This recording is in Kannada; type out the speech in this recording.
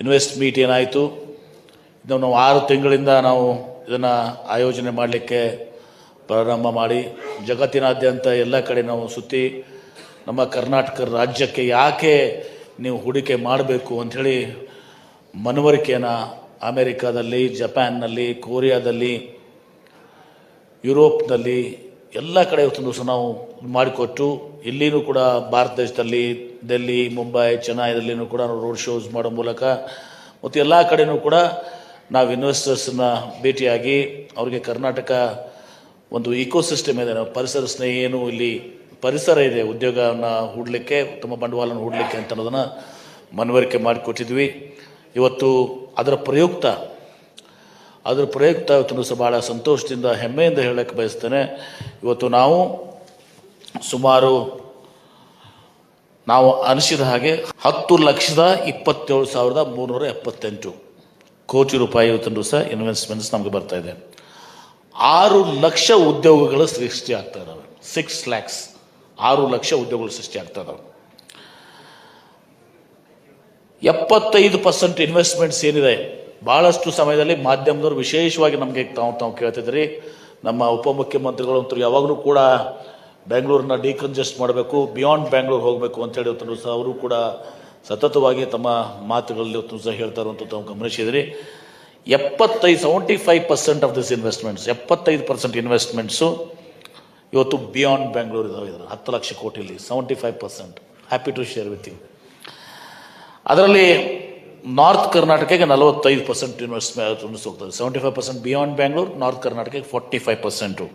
ಇನ್ವೆಸ್ಟ್ ಮೀಟ್ ಏನಾಯಿತು? ಇದನ್ನು ನಾವು ಆರು ತಿಂಗಳಿಂದ ನಾವು ಇದನ್ನು ಆಯೋಜನೆ ಮಾಡಲಿಕ್ಕೆ ಪ್ರಾರಂಭ ಮಾಡಿ, ಜಗತ್ತಿನಾದ್ಯಂತ ಎಲ್ಲ ಕಡೆ ನಾವು ಸುತ್ತಿ, ನಮ್ಮ ಕರ್ನಾಟಕ ರಾಜ್ಯಕ್ಕೆ ಯಾಕೆ ನೀವು ಹೂಡಿಕೆ ಮಾಡಬೇಕು ಅಂಥೇಳಿ ಮನವರಿಕೆಯನ್ನು ಅಮೇರಿಕಾದಲ್ಲಿ, ಜಪಾನ್ನಲ್ಲಿ, ಕೊರಿಯಾದಲ್ಲಿ, ಯುರೋಪ್ನಲ್ಲಿ ಎಲ್ಲ ಕಡೆ ಇವತ್ತೊಂದು ದಿವಸ ನಾವು ಮಾಡಿಕೊಟ್ಟು, ಇಲ್ಲಿನೂ ಕೂಡ ಭಾರತ ದೇಶದಲ್ಲಿ ಡೆಲ್ಲಿ ಮುಂಬೈ ಚೆನ್ನೈದಲ್ಲಿನೂ ಕೂಡ ನಾವು ರೋಡ್ ಶೋಸ್ ಮಾಡೋ ಮೂಲಕ ಮತ್ತು ಎಲ್ಲ ಕಡೆಯೂ ಕೂಡ ನಾವು ಇನ್ವೆಸ್ಟರ್ಸನ್ನ ಭೇಟಿಯಾಗಿ ಅವರಿಗೆ ಕರ್ನಾಟಕ ಒಂದು ಇಕೋಸಿಸ್ಟಮ್ ಇದೆ. ನಾವು ಪರಿಸರ ಸ್ನೇಹಿಯೇನು ಇಲ್ಲಿ ಪರಿಸರ ಇದೆ. ಉದ್ಯೋಗವನ್ನು ಹೂಡಲಿಕ್ಕೆ, ಉತ್ತಮ ಬಂಡವಾಳವನ್ನು ಹೂಡಲಿಕ್ಕೆ ಅಂತ ಅನ್ನೋದನ್ನು ಮನವರಿಕೆ ಮಾಡಿಕೊಟ್ಟಿದ್ವಿ. ಇವತ್ತು ಅದರ ಪ್ರಯುಕ್ತ ಅದರ ಪ್ರಯುಕ್ತ ಇವತ್ತು ಸಹ ಭಾಳ ಸಂತೋಷದಿಂದ ಹೆಮ್ಮೆಯಿಂದ ಹೇಳಕ್ಕೆ ಬಯಸ್ತೇನೆ. ಇವತ್ತು ನಾವು ಸುಮಾರು ನಾವು ಅನಿಸಿದ ಹಾಗೆ ಹತ್ತು ಲಕ್ಷದ ಇಪ್ಪತ್ತೇಳು ಸಾವಿರದ ಮೂರುನೂರ ಎಪ್ಪತ್ತೆಂಟು ಕೋಟಿ ರೂಪಾಯಿ ಇವತ್ತೊಂದು ಸಹ ಇನ್ವೆಸ್ಟ್ಮೆಂಟ್ಸ್ ನಮಗೆ ಬರ್ತಾ ಇದೆ. ಆರು ಲಕ್ಷ ಉದ್ಯೋಗಗಳು ಸೃಷ್ಟಿ ಆಗ್ತಾ ಇದ್ದಾವೆ ಸಿಕ್ಸ್ ಲ್ಯಾಕ್ಸ್ ಆರು ಲಕ್ಷ ಉದ್ಯೋಗಗಳು ಸೃಷ್ಟಿ ಆಗ್ತಾ ಇದ್ದಾವೆ ಎಪ್ಪತ್ತೈದು ಪರ್ಸೆಂಟ್ ಇನ್ವೆಸ್ಟ್ಮೆಂಟ್ಸ್ ಏನಿದೆ? ಭಾಳಷ್ಟು ಸಮಯದಲ್ಲಿ ಮಾಧ್ಯಮದವರು ವಿಶೇಷವಾಗಿ ನಮಗೆ ತಾವು ತಾವು ಕೇಳ್ತಿದ್ರಿ ನಮ್ಮ ಉಪಮುಖ್ಯಮಂತ್ರಿಗಳು ಅಂತೂ ಯಾವಾಗಲೂ ಕೂಡ ಬೆಂಗಳೂರನ್ನ ಡಿಕನ್ಜೆಸ್ಟ್ ಮಾಡಬೇಕು ಬಿಯಾಂಡ್ ಬ್ಯಾಂಗ್ಳೂರ್ ಹೋಗಬೇಕು ಅಂತೇಳಿ ಇವತ್ತು ಸಹ ಅವರು ಕೂಡ ಸತತವಾಗಿ ತಮ್ಮ ಮಾತುಗಳಲ್ಲಿ ಇವತ್ತು ಸಹ ಹೇಳ್ತಾ ಇರುವಂಥ ತಾವು ಗಮನಿಸಿದ್ರಿ. ಎಪ್ಪತ್ತೈದು seventy five percent of this investments ಎಪ್ಪತ್ತೈದು ಪರ್ಸೆಂಟ್ ಇನ್ವೆಸ್ಟ್ಮೆಂಟ್ಸು ಇವತ್ತು ಬಿಯಾಂಡ್ ಬ್ಯಾಂಗ್ಳೂರ್ ಇದಾವೆ ಹತ್ತು lakh ಕೋಟಿಲಿ seventy five percent happy to share with you ಅದರಲ್ಲಿ ನಾರ್ತ್ ಕರ್ನಾಟಕಕ್ಕೆ ನಲವತ್ತೈದು ಪರ್ಸೆಂಟ್ ಇನ್ವೆಸ್ಟ್ಮೆಂಟ್ ಹೋಗ್ತದೆ. Seventy five percent beyond Bangalore north ಕರ್ನಾಟಕಕ್ಕೆ ಫಾರ್ಟಿ ಫೈವ್ ಪರ್ಸೆಂಟು